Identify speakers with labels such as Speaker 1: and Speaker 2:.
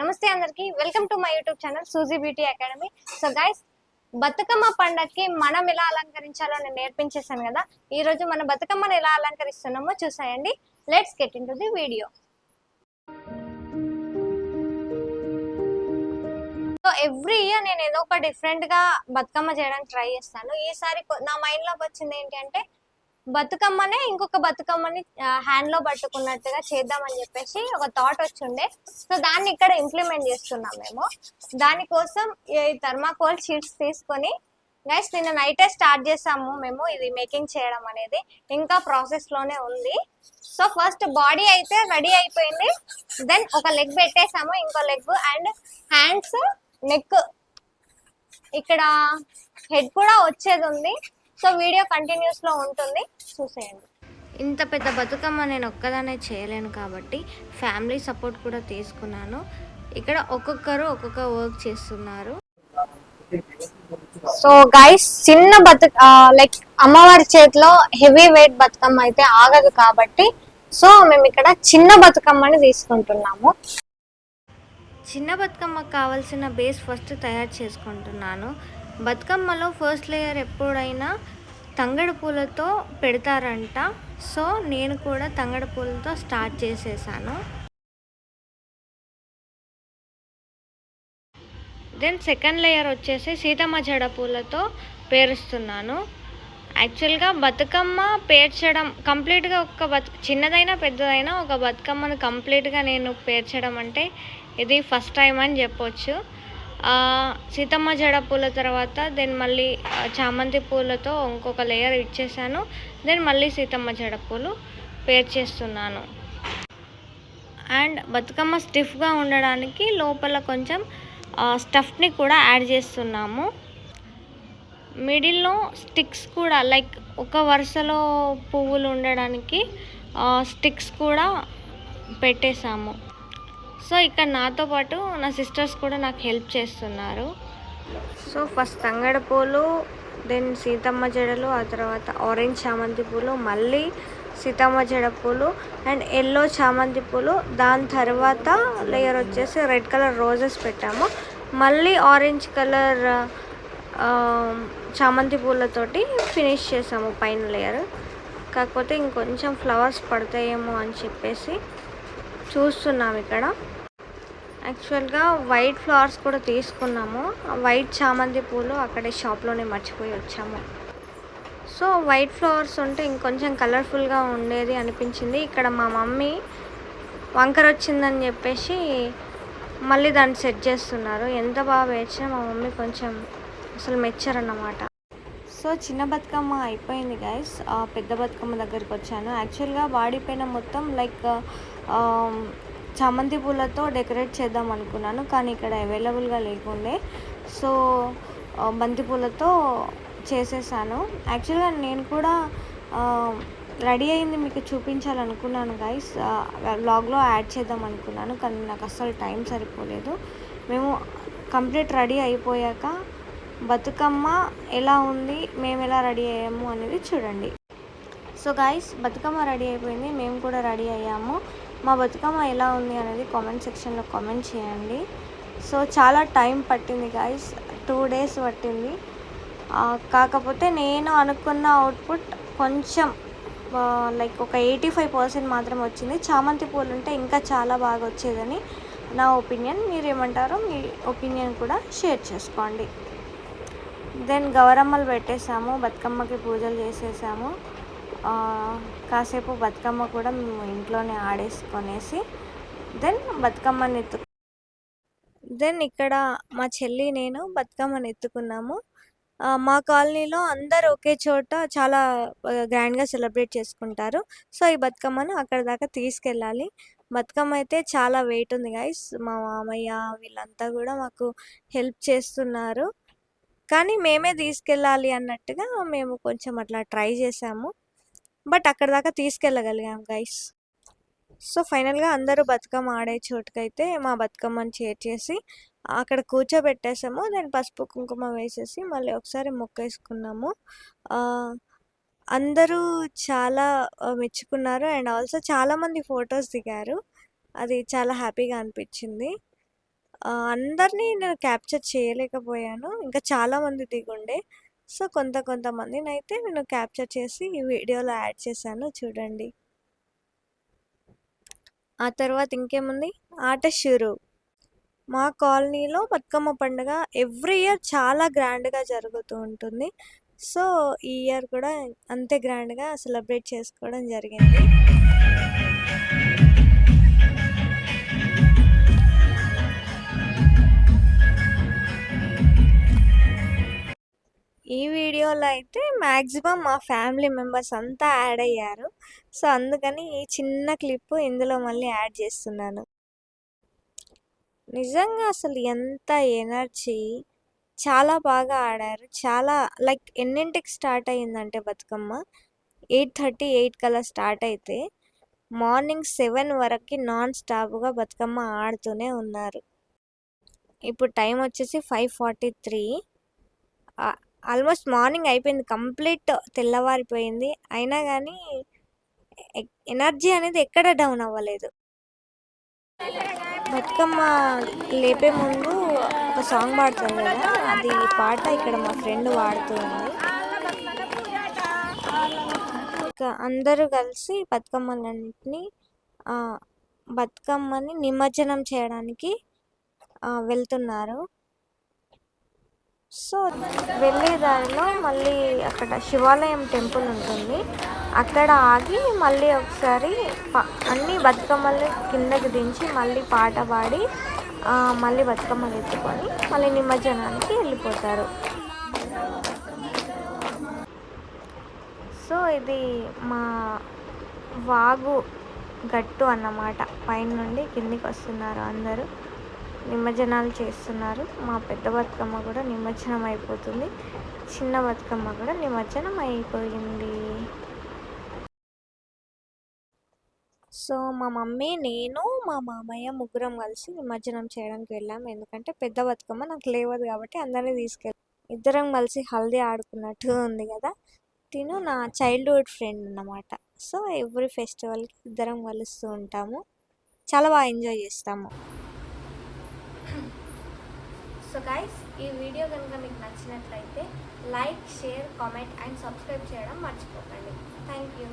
Speaker 1: నమస్తే అందరికి. Welcome to my YouTube channel Suji beauty academy so guys Bathukamma పండక్కి మనం ఎలా అలంకరించాలో నేను నేర్పించేసాను కదా ఈ రోజు మన బతుకమ్మను ఎలా అలంకరిస్తున్నామో చూసాయండి. Let's get into the video so every year నేను ఏదో ఒక డిఫరెంట్గా బతుకమ్మ చేయడానికి ట్రై చేస్తాను. ఈసారి నా మైండ్లోకి వచ్చింది ఏంటి అంటే బతుకమ్మనే ఇంకొక బతుకమ్మని హ్యాండ్లో పట్టుకున్నట్టుగా చేద్దామని చెప్పేసి ఒక థాట్ వచ్చిండే. సో దాన్ని ఇక్కడ ఇంప్లిమెంట్ చేస్తున్నాం మేము. దానికోసం ఈ థర్మాకోల్ షీట్స్ తీసుకొని గైస్ నిన్న నైటే స్టార్ట్ చేసాము మేము ఇది మేకింగ్ చేయడం అనేది. ఇంకా ప్రాసెస్లోనే ఉంది. సో ఫస్ట్ బాడీ అయితే రెడీ అయిపోయింది. దెన్ ఒక లెగ్ పెట్టేసాము ఇంకో లెగ్ అండ్ హ్యాండ్స్ నెక్ ఇక్కడ హెడ్ కూడా వచ్చేది ఉంది. సో వీడియో కంటిన్యూస్లో ఉంటుంది. చూసేయండి. ఇంత పెద్ద బతుకమ్మ నేను ఒక్కదానే చేయలేను కాబట్టి ఫ్యామిలీ సపోర్ట్ కూడా తీసుకున్నాను. ఇక్కడ ఒక్కొక్కరు ఒక్కొక్క వర్క్ చేస్తున్నారు. సో గైస్ చిన్న బతుక లైక్ అమ్మవారి చేతిలో హెవీ వెయిట్ బతుకమ్మ అయితే ఆగదు కాబట్టి సో మేము ఇక్కడ చిన్న బతుకమ్మని తీసుకుంటున్నాము. చిన్న బతుకమ్మకు కావాల్సిన బేస్ ఫస్ట్ తయారు చేసుకుంటున్నాను. బతుకమ్మలో ఫస్ట్ లేయర్ ఎప్పుడైనా తంగడు పూలతో పెడతారంట. సో నేను కూడా తంగడు పూలతో స్టార్ట్ చేసేసాను. దెన్ సెకండ్ లేయర్ వచ్చేసి సీతమ్మ జడ పూలతో పేరుస్తున్నాను. యాక్చువల్గా బతుకమ్మ పేర్చడం కంప్లీట్గా ఒక బతు చిన్నదైనా పెద్దదైనా ఒక బతుకమ్మను కంప్లీట్గా నేను పేర్చడం అంటే ఇది ఫస్ట్ టైం అని చెప్పొచ్చు. సీతమ్మ జడ పూల తర్వాత దెన్ మళ్ళీ చామంతి పూలతో ఇంకొక లేయర్ ఇచ్చేసాను. దెన్ మళ్ళీ సీతమ్మ జడ పూలు చేస్తున్నాను. అండ్ బతుకమ్మ స్టిఫ్గా ఉండడానికి లోపల కొంచెం స్టఫ్ని కూడా యాడ్ చేస్తున్నాము. మిడిల్లో స్టిక్స్ కూడా లైక్ ఒక వరుసలో పువ్వులు ఉండడానికి స్టిక్స్ కూడా పెట్టేశాము. సో ఇక్కడ నాతో పాటు నా సిస్టర్స్ కూడా నాకు హెల్ప్ చేస్తున్నారు. సో ఫస్ట్ తంగడ పూలు దెన్ సీతమ్మ జడలు ఆ తర్వాత ఆరెంజ్ చామంతి పూలు మళ్ళీ సీతమ్మ జడ పూలు అండ్ ఎల్లో చామంతి పూలు. దాని తర్వాత లేయర్ వచ్చేసి రెడ్ కలర్ రోజెస్ పెట్టాము. మళ్ళీ ఆరెంజ్ కలర్ um, చామంతి పూలతోటి ఫినిష్ చేసాము పైన లేయర్ కాకపోతే ఇంకొంచెం ఫ్లవర్స్ పడతాయేమో అని చెప్పేసి చూస్తున్నాం ఇక్కడ. యాక్చువల్గా వైట్ ఫ్లవర్స్ కూడా తీసుకున్నాము. వైట్ చామంతి పూలు అక్కడే షాప్లోనే మర్చిపోయి వచ్చాము. సో వైట్ ఫ్లవర్స్ ఉంటే ఇంకొంచెం కలర్ఫుల్గా ఉండేది అనిపించింది. ఇక్కడ మా మమ్మీ వంకర వచ్చిందని చెప్పేసి మళ్ళీ దాన్ని సెట్ చేస్తున్నారు. ఎంత బాగా వేచినా మా మమ్మీ కొంచెం అసలు మెచ్చరన్నమాట. సో చిన్న బతుకమ్మ అయిపోయింది గైస్ పెద్ద బతుకమ్మ దగ్గరికి వచ్చాను. యాక్చువల్గా వాడిపోయిన మొత్తం లైక్ చామంతి పూలతో డెకరేట్ చేద్దాం అనుకున్నాను కానీ ఇక్కడ అవైలబుల్గా లేకుండే. సో బంతి పూలతో చేసేసాను. యాక్చువల్గా నేను కూడా రెడీ అయింది మీకు చూపించాలనుకున్నాను గైస్ బ్లాగ్లో యాడ్ చేద్దాం అనుకున్నాను కానీ నాకు అస్సలు టైం సరిపోలేదు. మేము కంప్లీట్ రెడీ అయిపోయాక బతుకమ్మ ఎలా ఉంది మేము ఎలా రెడీ అయ్యాము అనేది చూడండి. సో గాయస్ బతుకమ్మ రెడీ అయిపోయింది మేము కూడా రెడీ అయ్యాము. మా బతుకమ్మ ఎలా ఉంది అనేది కామెంట్ సెక్షన్లో కామెంట్ చేయండి. సో చాలా టైం పట్టింది గాయస్ టూ డేస్ పట్టింది. కాకపోతే నేను అనుకున్న అవుట్పుట్ కొంచెం లైక్ ఒక ఎయిటీ ఫైవ్ పర్సెంట్ మాత్రం వచ్చింది. చామంతి పూలు ఉంటే ఇంకా చాలా బాగా వచ్చేదని నా ఒపీనియన్ మీరు ఏమంటారో మీ ఒపీనియన్ కూడా షేర్ చేసుకోండి. దెన్ గౌరమ్మలు పెట్టేసాము బతుకమ్మకి పూజలు చేసేసాము కాసేపు బతుకమ్మ కూడా మేము ఇంట్లోనే ఆడేసుకొనేసి దెన్ బతుకమ్మని ఎత్తు దెన్ ఇక్కడ మా చెల్లి నేను బతుకమ్మని ఎత్తుకున్నాము మా కాలనీలో అందరు ఒకే చోట చాలా గ్రాండ్గా సెలబ్రేట్ చేసుకుంటారు. సో ఈ బతుకమ్మను అక్కడ దాకా తీసుకెళ్ళాలి. బతుకమ్మ అయితే చాలా వెయిట్ ఉంది గాయస్ మా మామయ్య వీళ్ళంతా కూడా మాకు హెల్ప్ చేస్తున్నారు. కానీ మేమే తీసుకెళ్ళాలి అన్నట్టుగా మేము కొంచెం అట్లా ట్రై చేసాము. బట్ అక్కడ దాకా తీసుకెళ్ళగలిగాం గైస్. సో ఫైనల్గా అందరూ బతుకమ్మ ఆడే చోటుకైతే మా బతుకమ్మని చేర్చేసి అక్కడ కూర్చోబెట్టేసాము. దాని పసుపు కుంకుమ వేసేసి మళ్ళీ ఒకసారి మొక్కేసుకున్నాము. అందరూ చాలా మెచ్చుకున్నారు. అండ్ ఆల్సో చాలామంది ఫొటోస్ దిగారు. అది చాలా హ్యాపీగా అనిపించింది. అందరినీ నేను క్యాప్చర్ చేయలేకపోయాను. ఇంకా చాలామంది దిగుండే. సో, కొంత కొంతమందినైతే నేను క్యాప్చర్ చేసి ఈ వీడియోలో యాడ్ చేశాను చూడండి. ఆ తర్వాత ఇంకేముంది ఆట షురు. మా కాలనీలో బతుకమ్మ పండుగ ఎవ్రీ ఇయర్ చాలా గ్రాండ్‌గా జరుగుతూ ఉంటుంది. సో, ఈ ఇయర్ కూడా అంతే గ్రాండ్‌గా సెలబ్రేట్ చేసుకోవడం జరిగింది. ఈ వీడియోలో అయితే మ్యాక్సిమం మా ఫ్యామిలీ మెంబర్స్ అంతా యాడ్ అయ్యారు. సో, అందుకని ఈ చిన్న క్లిప్ ఇందులో మళ్ళీ యాడ్ చేస్తున్నాను. నిజంగా అసలు ఎంత ఎనర్జీ! చాలా బాగా ఆడారు. చాలా లైక్ ఎన్నింటికి స్టార్ట్ అయిందంటే బతుకమ్మ 8:30, 8 కల్లా స్టార్ట్ అయితే మార్నింగ్ సెవెన్ వరకు నాన్ స్టాప్‌గా బతుకమ్మ ఆడుతూనే ఉన్నారు. ఇప్పుడు టైం వచ్చేసి five forty three almost morning అయిపోయింది. కంప్లీట్ తెల్లవారిపోయింది. అయినా కానీ ఎనర్జీ అనేది ఎక్కడ డౌన్ అవ్వలేదు. బతుకమ్మ లేపే ముందు ఒక సాంగ్ పాడతారు కదా! అది పాట ఇక్కడ మా ఫ్రెండ్ పాడుతుంది అందరూ కలిసి బతుకమ్మలన్నింటినీ బతుకమ్మని నిమజ్జనం చేయడానికి వెళ్తున్నారు. సో, వెళ్ళే దారిలో మళ్ళీ అక్కడ శివాలయం టెంపుల్ ఉంటుంది. అక్కడ ఆగి మళ్ళీ ఒకసారి అన్ని బతుకమ్మలు కిందకి దించి మళ్ళీ పాట పాడి మళ్ళీ బతుకమ్మలు ఎత్తుకొని మళ్ళీ నిమజ్జనానికి వెళ్ళిపోతారు. సో, ఇది మా వాగు గట్టు అన్నమాట. పైనుండి కిందికి వస్తున్నారు అందరూ. నిమజ్జనాలు చేస్తున్నారు. మా పెద్ద బతుకమ్మ కూడా నిమజ్జనం అయిపోతుంది. చిన్న బతుకమ్మ కూడా నిమజ్జనం అయిపోయింది. సో, మా మమ్మీ, నేను, మా మామయ్య ముగ్గురం కలిసి నిమజ్జనం చేయడానికి వెళ్ళాము. ఎందుకంటే పెద్ద బతుకమ్మ నాకు లేవదు కాబట్టి అందరిని తీసుకెళ్ళి ఇద్దరం కలిసి హల్దీ ఆడుకున్నట్టు ఉంది కదా! తిను నా చైల్డ్‌హుడ్ ఫ్రెండ్ అన్నమాట. సో, ఎవ్రీ ఫెస్టివల్‌కి ఇద్దరం కలుస్తూ ఉంటాము. చాలా బాగా ఎంజాయ్ చేస్తాము. సో, గైస్ ఈ వీడియో కనుక మీకు నచ్చినట్లయితే like, share, comment and subscribe చేయడం మర్చిపోకండి. Thank you.